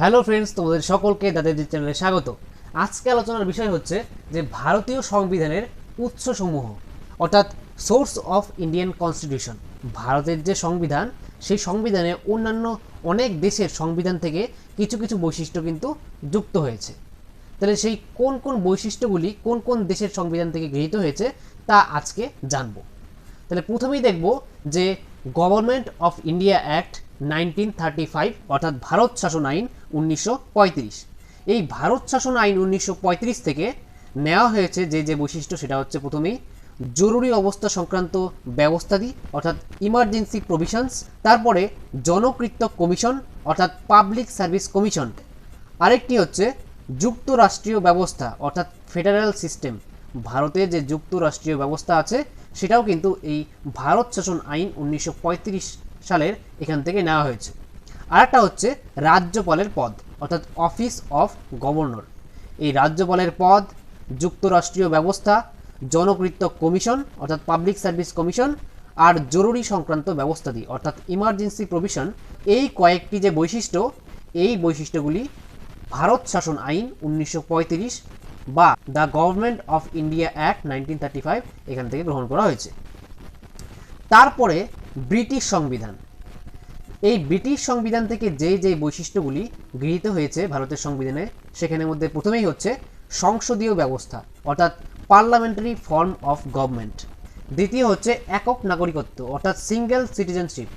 Hello friends, তোমাদের সকলকে দাদের চ্যানেলে স্বাগত। আজকে আলোচনার বিষয় হচ্ছে যে ভারতীয় সংবিধানের উৎসসমূহ, অর্থাৎ সোর্স অফ ইন্ডিয়ান কনস্টিটিউশন। ভারতের যে সংবিধান, সেই সংবিধানে অন্যান্য অনেক দেশের সংবিধান থেকে কিছু কিছু বৈশিষ্ট্য কিন্তু যুক্ত হয়েছে। তাহলে সেই কোন কোন বৈশিষ্ট্যগুলি কোন কোন দেশের সংবিধান থেকে গৃহীত হয়েছে, তা আজকে জানব। তাহলে প্রথমেই দেখব যে government of India act nineteen thirty five, অর্থাৎ ভারত শাসন আইন উনিশশো পঁয়ত্রিশ। এই ভারত শাসন আইন উনিশশো পঁয়ত্রিশ থেকে নেওয়া হয়েছে যে যে বৈশিষ্ট্য, সেটা হচ্ছে প্রথমেই জরুরি অবস্থা সংক্রান্ত ব্যবস্থাদি, অর্থাৎ ইমার্জেন্সি প্রভিশনস তারপরে জনকৃত্য কমিশন, অর্থাৎ পাবলিক সার্ভিস কমিশন আরেকটি হচ্ছে যুক্তরাষ্ট্রীয় ব্যবস্থা, অর্থাৎ ফেডারেল সিস্টেম ভারতে যে যুক্তরাষ্ট্রীয় ব্যবস্থা আছে, সেটাও কিন্তু এই ভারত শাসন আইন উনিশশো পঁয়ত্রিশ সালের এখান থেকে নেওয়া হয়েছে। আরেকটা হচ্ছে রাজ্যপালের পদ, অর্থাৎ অফিস অফ গভর্নর। এই রাজ্যপালের পদ, যুক্তরাষ্ট্রীয় ব্যবস্থা, জনকৃত্য কমিশন, অর্থাৎ পাবলিক সার্ভিস কমিশন, আর জরুরি সংক্রান্ত ব্যবস্থা ব্যবস্থাদি অর্থাৎ ইমার্জেন্সি প্রভিশন। এই কয়েকটি যে বৈশিষ্ট্য, এই বৈশিষ্ট্যগুলি ভারত শাসন আইন উনিশশো পঁয়ত্রিশ বা the government of India act nineteen এখান থেকে গ্রহণ করা হয়েছে। তারপরে ব্রিটিশ সংবিধান। এই ব্রিটিশ সংবিধান থেকে যে যে বৈশিষ্ট্যগুলি গৃহীত হয়েছে ভারতের সংবিধানে সেখানের মধ্যে প্রথমেই হচ্ছে সংসদীয় ব্যবস্থা, অর্থাৎ পার্লামেন্টারি ফর্ম অফ গভর্নমেন্ট দ্বিতীয় হচ্ছে একক নাগরিকত্ব, অর্থাৎ সিঙ্গেল সিটিজেনশিপ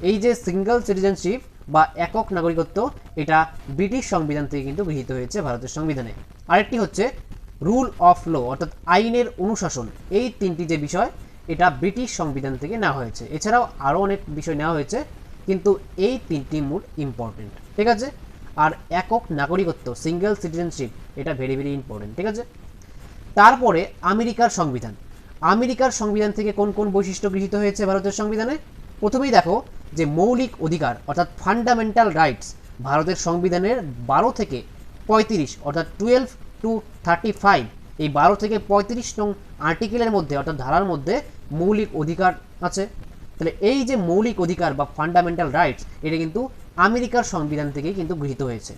এই যে সিঙ্গেল সিটিজেনশিপ বা একক নাগরিকত্ব, এটা ব্রিটিশ সংবিধান থেকে কিন্তু গৃহীত হয়েছে ভারতের সংবিধানে। আরেকটি হচ্ছে রুল অফ ল অর্থাৎ আইনের অনুশাসন। এই তিনটি যে বিষয়, এটা ব্রিটিশ সংবিধান থেকে নেওয়া হয়েছে। এছাড়াও আরও অনেক বিষয় নেওয়া হয়েছে। কিন্তু এই তিনটি মূল ইম্পর্টেন্ট ঠিক আছে? আর একক নাগরিকত্ব সিঙ্গেল সিটিজেনশিপ এটা ভেরি ভেরি ইম্পর্টেন্ট ঠিক আছে? তারপরে আমেরিকার সংবিধান। আমেরিকার সংবিধান থেকে কোন কোন বৈশিষ্ট্য গৃহীত হয়েছে ভারতের সংবিধানে? প্রথমেই দেখো যে মৌলিক অধিকার, অর্থাৎ ফান্ডামেন্টাল রাইটস ভারতের সংবিধানের বারো থেকে পঁয়ত্রিশ, অর্থাৎ টুয়েলভ টু থার্টি ফাইভ এই বারো থেকে পঁয়ত্রিশ নং আর্টিকেলের মধ্যে, অর্থাৎ ধারার মধ্যে মৌলিক অধিকার আছে। তাহলে এই যে মৌলিক অধিকার বা ফান্ডামেন্টাল রাইটস এটা কিন্তু আমেরিকার সংবিধান থেকেই কিন্তু গৃহীত হয়েছে।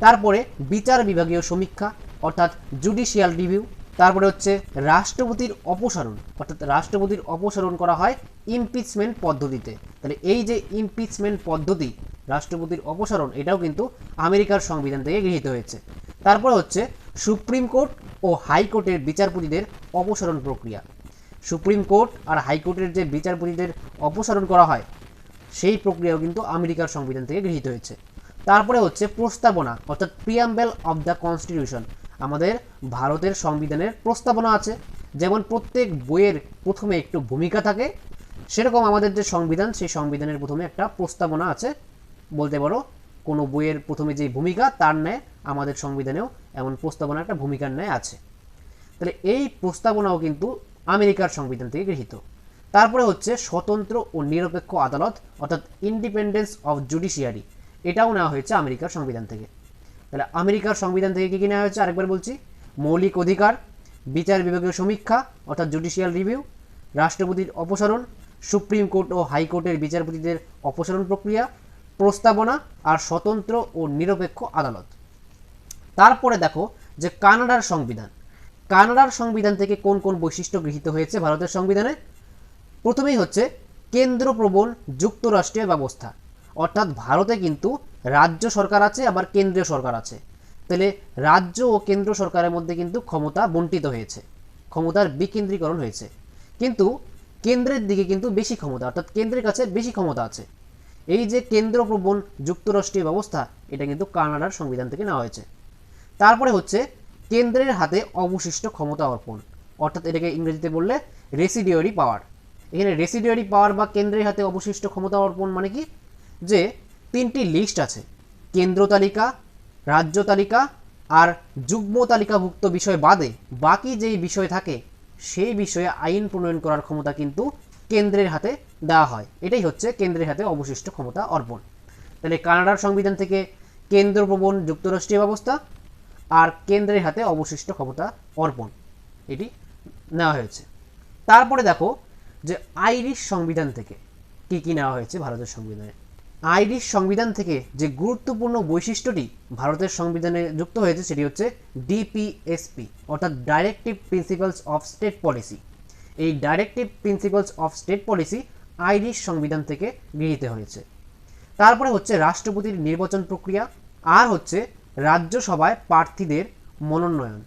তারপরে বিচার বিভাগীয় সমীক্ষা, অর্থাৎ জুডিশিয়াল রিভিউ তারপরে হচ্ছে রাষ্ট্রপতির অপসারণ, অর্থাৎ রাষ্ট্রপতির অপসারণ করা হয় ইমপিচমেন্ট পদ্ধতিতে। তাহলে এই যে ইমপিচমেন্ট পদ্ধতি, রাষ্ট্রপতির অপসারণ, এটাও কিন্তু আমেরিকার সংবিধান থেকে গৃহীত হয়েছে। তারপরে হচ্ছে সুপ্রিম কোর্ট ও হাইকোর্টের বিচারপতিদের অপসারণ প্রক্রিয়া। সুপ্রিম কোর্ট আর হাইকোর্টের যে বিচারপতিদের অপসারণ করা হয়, সেই প্রক্রিয়াও কিন্তু আমেরিকার সংবিধান থেকে গৃহীত হয়েছে। তারপরে হচ্ছে প্রস্তাবনা, অর্থাৎ প্রিয়াম্বেল অফ দ্য কনস্টিটিউশন আমাদের ভারতের সংবিধানের প্রস্তাবনা আছে, যেমন প্রত্যেক বইয়ের প্রথমে একটু ভূমিকা থাকে, সেরকম আমাদের যে সংবিধান, সেই সংবিধানের প্রথমে একটা প্রস্তাবনা আছে। বলতে পারো, কোনো বইয়ের প্রথমে যে ভূমিকা, তার ন্যায় আমাদের সংবিধানেও এমন প্রস্তাবনা একটা ভূমিকার ন্যায় আছে। তাহলে এই প্রস্তাবনাও কিন্তু আমেরিকার সংবিধান থেকে গৃহীত। তারপরে হচ্ছে স্বতন্ত্র ও নিরপেক্ষ আদালত, অর্থাৎ ইন্ডিপেন্ডেন্স অফ জুডিশিয়ারি এটাও নেওয়া হয়েছে আমেরিকার সংবিধান থেকে। তাহলে আমেরিকার সংবিধান থেকে কী কী নেওয়া হয়েছে আরেকবার বলছি? মৌলিক অধিকার, বিচার বিভাগীয় সমীক্ষা, অর্থাৎ জুডিশিয়াল রিভিউ রাষ্ট্রপতির অপসারণ, সুপ্রিম কোর্ট ও হাইকোর্টের বিচারপতিদের অপসারণ প্রক্রিয়া, প্রস্তাবনা আর স্বতন্ত্র ও নিরপেক্ষ আদালত। তারপরে দেখো যে কানাডার সংবিধান। কানাডার সংবিধান থেকে কোন কোন বৈশিষ্ট্য গৃহীত হয়েছে ভারতের সংবিধানে? প্রথমেই হচ্ছে কেন্দ্রপ্রবণ যুক্তরাষ্ট্রীয় ব্যবস্থা। অর্থাৎ ভারতে কিন্তু রাজ্য সরকার আছে, আবার কেন্দ্রীয় সরকার আছে। তাহলে রাজ্য ও কেন্দ্র সরকারের মধ্যে কিন্তু ক্ষমতা বন্টিত হয়েছে, ক্ষমতার বিকেন্দ্রীকরণ হয়েছে। কিন্তু কেন্দ্রের দিকে কিন্তু বেশি ক্ষমতা, অর্থাৎ কেন্দ্রের কাছে বেশি ক্ষমতা আছে। এই যে কেন্দ্রপ্রবণ যুক্তরাষ্ট্রীয় ব্যবস্থা, এটা কিন্তু কানাডার সংবিধান থেকে নেওয়া হয়েছে। তারপরে হচ্ছে কেন্দ্রের হাতে অবশিষ্ট ক্ষমতা অর্পণ। অর্থাৎ এটাকে ইংরেজিতে বললে রেসিডিওরি পাওয়ার এখানে রেসিডিওরি পাওয়ার বা কেন্দ্রের হাতে অবশিষ্ট ক্ষমতা অর্পণ মানে কি? যে তিনটি লিস্ট আছে। কেন্দ্র তালিকা, রাজ্য তালিকা আর যুগ্ম তালিকাভুক্ত বিষয় বাদে বাকি যেই বিষয় থাকে, সেই বিষয়ে আইন প্রণয়ন করার ক্ষমতা কিন্তু কেন্দ্রের হাতে দেওয়া হয়। এটাই হচ্ছে কেন্দ্রের হাতে অবশিষ্ট ক্ষমতা অর্পণ। তাহলে কানাডার সংবিধান থেকে কেন্দ্রপ্রবণ যুক্তরাষ্ট্রীয় ব্যবস্থা আর কেন্দ্রের হাতে অবশিষ্ট ক্ষমতা অর্পণ। এটি নেওয়া হয়েছে। তারপরে দেখো যে আইরিশ সংবিধান থেকে কি কি নেওয়া হয়েছে ভারতের সংবিধানে। আইরিশ সংবিধান থেকে যে গুরুত্বপূর্ণ বৈশিষ্ট্যটি ভারতের সংবিধানে যুক্ত হয়েছে সেটি হচ্ছে ডিপিএসপি অর্থাৎ directive principles of state policy এই directive principles of state policy Irish সংবিধান থেকে গৃহীত হয়েছে। তারপরে হচ্ছে রাষ্ট্রপতির নির্বাচন প্রক্রিয়া, আর হচ্ছে রাজ্যসভায় প্রার্থীদের মনোনয়ন।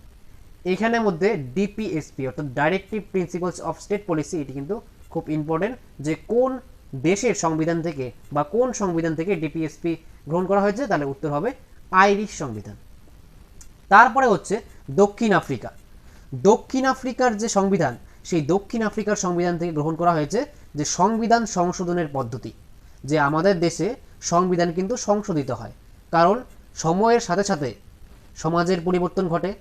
এখানে মধ্যে ডিপিএসপি অর্থাৎ directive principles of state policy এটি কিন্তু খুব ইম্পর্টেন্ট যে কোন দেশের সংবিধান থেকে বা কোন সংবিধান থেকে ডিপিএসপি গ্রহণ করা হয়েছে, তাহলে উত্তর হবে আইরিশ সংবিধান। তারপরে হচ্ছে দক্ষিণ আফ্রিকা। দক্ষিণ আফ্রিকার যে সংবিধান, সেই দক্ষিণ আফ্রিকার সংবিধান থেকে গ্রহণ করা হয়েছে যে সংবিধান সংশোধনের পদ্ধতি, যে আমাদের দেশে সংবিধান কিন্তু সংশোধিত হয়। কারণ সময়ের সাথে সাথে সমাজের পরিবর্তন ঘটে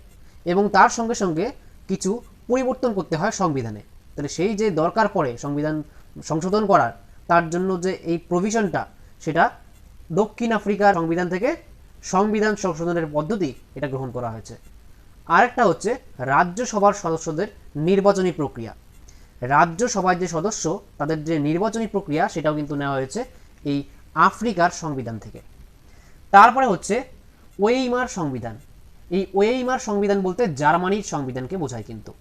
এবং তার সঙ্গে সঙ্গে কিছু পরিবর্তন করতে হয় সংবিধানে। তাহলে সেই যে দরকার পড়ে সংবিধান সংশোধন করার, তার জন্য যে এই প্রভিশনটা সেটা দক্ষিণ আফ্রিকার সংবিধান থেকে সংবিধান সংশোধনের পদ্ধতি এটা গ্রহণ করা হয়েছে। আরেকটা হচ্ছে রাজ্যসভার সদস্যদের নির্বাচনী প্রক্রিয়া। রাজ্যসভার যে সদস্য, তাদের যে নির্বাচনী প্রক্রিয়া, সেটাও কিন্তু নেওয়া হয়েছে এই আফ্রিকার সংবিধান থেকে। তারপরে হচ্ছে ওয়েইমার সংবিধান। এই ওয়েইমার সংবিধান বলতে জার্মানির সংবিধানকে বোঝায় কিন্তু।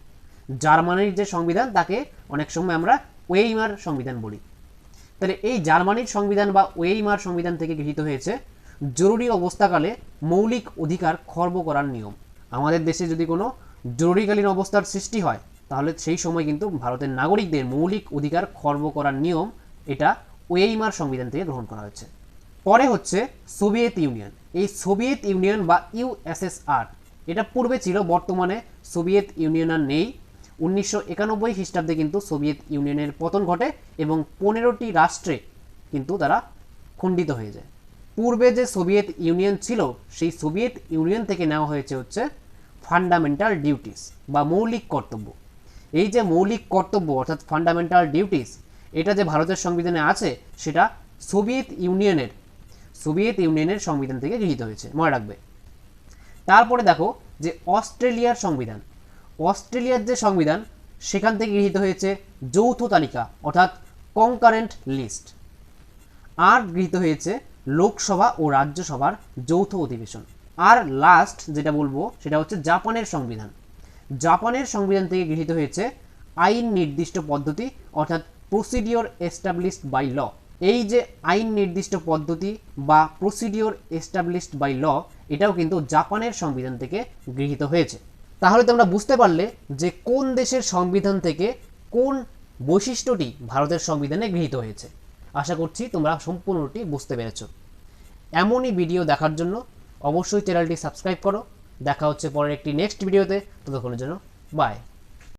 জার্মানির যে সংবিধান, তাকে অনেক সময় আমরা ওয়েইমার সংবিধান বলি। তাহলে এই জার্মানির সংবিধান বা ওয়েইমার সংবিধান থেকে গৃহীত হয়েছে জরুরি অবস্থাকালে মৌলিক অধিকার খর্ব করার নিয়ম। আমাদের দেশে যদি কোনো জরুরিকালীন অবস্থার সৃষ্টি হয়, তাহলে সেই সময় কিন্তু ভারতের নাগরিকদের মৌলিক অধিকার খর্ব করার নিয়ম এটা ওয়েইমার সংবিধান থেকে গ্রহণ করা হয়েছে। পরে হচ্ছে সোভিয়েত ইউনিয়ন। এই সোভিয়েত ইউনিয়ন বা ইউএসএসআর এটা পূর্বে ছিল, বর্তমানে সোভিয়েত ইউনিয়ন আর নেই। উনিশশো একানব্বই খ্রিস্টাব্দে কিন্তু সোভিয়েত ইউনিয়নের পতন ঘটে এবং পনেরোটি রাষ্ট্রে কিন্তু তারা খণ্ডিত হয়ে যায়। পূর্বে যে সোভিয়েত ইউনিয়ন ছিল, সেই সোভিয়েত ইউনিয়ন থেকে নেওয়া হয়েছে হচ্ছে ফান্ডামেন্টাল ডিউটিস বা মৌলিক কর্তব্য। এই যে মৌলিক কর্তব্য, অর্থাৎ ফান্ডামেন্টাল ডিউটিস, এটা যে ভারতের সংবিধানে আছে, সেটা সোভিয়েত ইউনিয়নের সোভিয়েত ইউনিয়নের সংবিধান থেকে গৃহীত হয়েছে, মনে রাখবে। তারপরে দেখো যে অস্ট্রেলিয়ার সংবিধান। অস্ট্রেলিয়ার যে সংবিধান, সেখান থেকে গৃহীত হয়েছে যৌথ তালিকা, অর্থাৎ কনকারেন্ট লিস্ট। আর গৃহীত হয়েছে লোকসভা ও রাজ্যসভার যৌথ অধিবেশন। আর লাস্ট যেটা বলব, সেটা হচ্ছে জাপানের সংবিধান। জাপানের সংবিধান থেকে গৃহীত হয়েছে আইন নির্দিষ্ট পদ্ধতি, অর্থাৎ প্রসিডিওর এস্টাবলিশড বাই ল এই যে আইন নির্দিষ্ট পদ্ধতি বা প্রসিডিওর এস্টাবলিশড বাই ল এটাও কিন্তু জাপানের সংবিধান থেকে গৃহীত হয়েছে। তাহলে তোমরা বুঝতে পারলে যে কোন দেশের সংবিধান থেকে কোন বৈশিষ্ট্যটি ভারতের সংবিধানে গৃহীত হয়েছে। আশা করছি তোমরা সম্পূর্ণটি বুঝতে পেরেছ। এমনই ভিডিও দেখার জন্য অবশ্যই চ্যানেলটি সাবস্ক্রাইব করো। দেখা হচ্ছে পরের একটি নেক্সট ভিডিওতে ততক্ষণের জন্য বাই